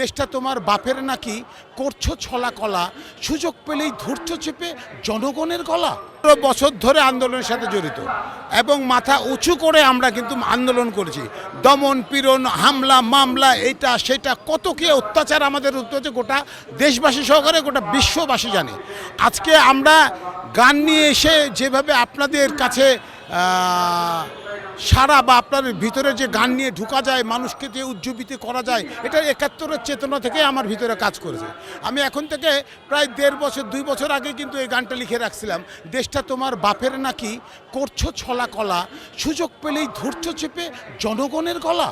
দেশটা তোমার বাপের নাকি করছ ছলা কলা, সুযোগ পেলেই ধূর্ত চেপে জনগণের গলা। বছর ধরে আন্দোলনের সাথে জড়িত এবং মাথা উঁচু করে আমরা কিন্তু আন্দোলন করেছি। দমন, পীড়ন, হামলা, মামলা এটা সেটা কত কি অত্যাচার আমাদের হচ্ছে গোটা দেশবাসী সহকারে, গোটা বিশ্ববাসী জানে। আজকে আমরা গান নিয়ে এসে যেভাবে আপনাদের কাছে সারা বা আপনার ভিতরে যে গান নিয়ে ঢুকা যায়, মানুষকে যে উজ্জীবিত করা যায়, এটা একাত্তরের চেতনা থেকে আমার ভিতরে কাজ করেছে। আমি এখন থেকে প্রায় দেড় বছর, দুই বছর আগে কিন্তু এই গানটা লিখে রাখছিলাম, দেশটা তোমার বাপের নাকি করছ ছলা কলা, সুযোগ পেলেই ধৈর্য চেপে জনগণের গলা।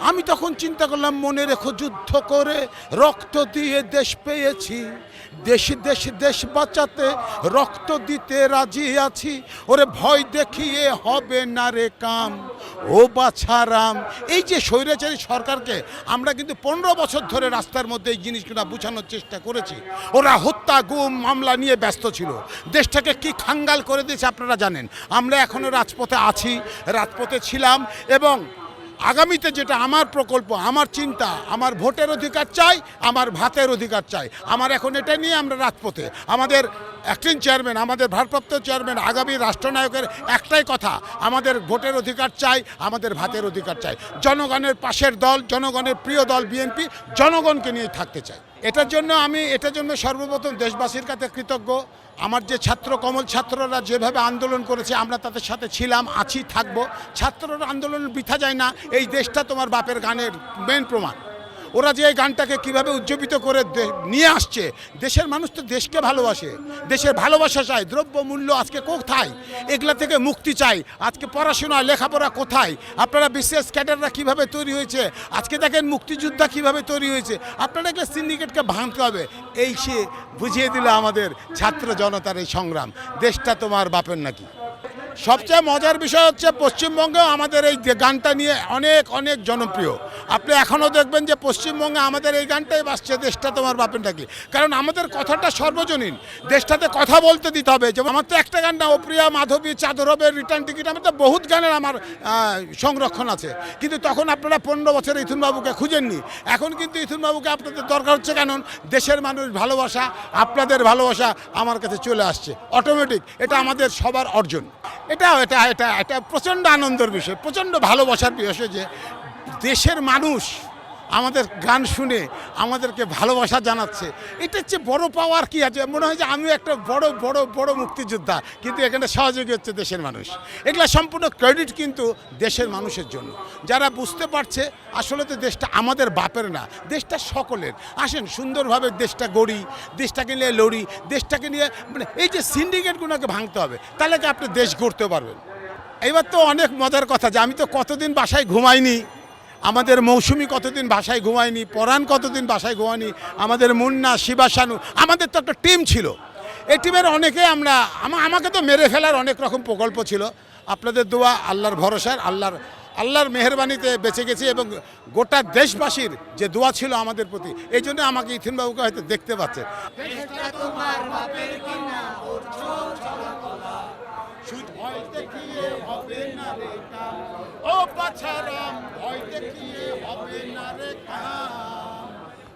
আমি তখন চিন্তা করলাম, মনে রেখো যুদ্ধ করে রক্ত দিয়ে দেশ পেয়েছি। দেশ দেশ দেশ বাঁচাতে রক্ত দিতে রাজি আছি। ওরে ভয় দেখিয়ে হবে না রে কাম। ও বাছারাম। এই যে স্বৈরাচারী সরকারকে আমরা কিন্তু পনেরো বছর ধরে রাস্তার মধ্যে এই জিনিসগুলো বোঝানোর চেষ্টা করেছি। ওরা হত্যা, গুম, মামলা নিয়ে ব্যস্ত ছিল। দেশটাকে কি খাঙ্গাল করে দিয়েছে আপনারা জানেন। আমরা এখনও রাজপথে আছি, রাজপথে ছিলাম এবং আগামীতে যেটা আমার প্রকল্প, আমার চিন্তা, আমার ভোটের অধিকার চাই, আমার ভাতের অধিকার চাই। আমার এখন এটা নিয়ে আমরা রাজপথে, আমাদের অ্যাক্টিং চেয়ারম্যান, আমাদের ভারপ্রাপ্ত চেয়ারম্যান, আগামী রাষ্ট্রনায়কের একটাই কথা, আমাদের ভোটের অধিকার চাই, আমাদের ভাতের অধিকার চাই। জনগণের পাশের দল, জনগণের প্রিয় দল বিএনপি, জনগণকে নিয়ে থাকতে চাই। এটার জন্য আমি, এটার জন্য সর্বপ্রথম দেশবাসীর কাছে কৃতজ্ঞ। আমার যে ছাত্র, কমল ছাত্ররা যেভাবে আন্দোলন করেছে, আমরা তাদের সাথে ছিলাম, আছি, থাকব। ছাত্ররা আন্দোলন বৃথা যায় না, এই দেশটা তোমার বাপের গানের মেন প্রমাণ। ওরা যে এই গানটাকে কীভাবে উজ্জীবিত করে নিয়ে আসছে, দেশের মানুষ তো দেশকে ভালোবাসে, দেশের ভালোবাসা চায় দ্রব্য মূল্য আজকে কোথায়? এগুলা থেকে মুক্তি চাই। আজকে পড়াশোনা লেখাপড়া কোথায়? আপনারা বিশেষ ক্যাডাররা কীভাবে তৈরি হয়েছে? আজকে দেখেন মুক্তিযোদ্ধা কীভাবে তৈরি হয়েছে? আপনারা এগুলো সিন্ডিকেটকে ভাঙতে হবে। এই সে বুঝিয়ে দিল আমাদের ছাত্র জনতার এই সংগ্রাম। দেশটা তোমার বাপের নাকি? সবচেয়ে মজার বিষয় হচ্ছে পশ্চিমবঙ্গে আমাদের এই গানটা নিয়ে অনেক অনেক জনপ্রিয়। আপনি এখনও দেখবেন যে পশ্চিমবঙ্গে আমাদের এই গানটাই বাসছে দেশটা তোমার বাপের নাকি কারণ আমাদের কথাটা সর্বজনীন। দেশটাতে কথা বলতে দিতে হবে। যেমন আমার তো একটা গান না অপ্রিয়া মাধবী চাদর হবে রিটার্ন টিকিট আমার তো বহুত গানের আমার সংরক্ষণ আছে। কিন্তু তখন আপনারা পনেরো বছর ইথুনবাবুকে খুঁজেননি। এখন কিন্তু ইথুনবাবুকে আপনাদের দরকার হচ্ছে কেন দেশের মানুষ ভালোবাসা, আপনাদের ভালোবাসা আমার কাছে চলে আসছে। অটোমেটিক এটা আমাদের সবার অর্জন। এটা এটা এটা এটা প্রচণ্ড আনন্দের বিষয় প্রচণ্ড ভালোবাসার বিষয় যে দেশের মানুষ আমাদের গান শুনে আমাদেরকে ভালোবাসা জানাচ্ছে। এটা হচ্ছে বড় পাওয়ার কি আছে? মনে হয় যে আমি একটা বড় বড় বড় মুক্তিযোদ্ধা। কিন্তু এখানে সহযোগী হচ্ছে দেশের মানুষ। এগুলা সম্পূর্ণ ক্রেডিট কিন্তু দেশের মানুষের জন্য। যারা বুঝতে পারছে, আসলে তো দেশটা আমাদের বাপের না, দেশটা সকলের। আসেন, সুন্দরভাবে দেশটা গড়ি, দেশটাকে নিয়ে লড়ি, দেশটাকে নিয়ে মানে এই যে সিন্ডিকেটগুলোকে ভাঙতে হবে, তাহলে কি আপনি দেশ গড়তে পারবেন? এবার তো অনেক মজার কথা যে আমি তো কতদিন বাসায় ঘুমাইনি। আমাদের মৌসুমি কতদিন বাসায় ঘুমায়নি, পরাণ কতদিন বাসায় ঘুমায়নি, আমাদের মুন্না শিবাসানু আমাদের তো একটা টিম ছিল। এই টিমের অনেকে আমরা আমাকে তো মেরে ফেলার অনেক রকম প্রকল্প ছিল। আপনাদের দোয়া, আল্লাহর ভরসার, আল্লাহর আল্লাহর মেহরবানিতে বেঁচে গেছি এবং গোটা দেশবাসীর যে দোয়া ছিল আমাদের প্রতি, এই জন্য আমাকে ইথিনবাবুকে হয়তো দেখতে পাচ্ছে। শুধু ভয় দেখিয়ে হবে না রে কাম। ও বাছারা দেখিয়ে হবে না রে কাজ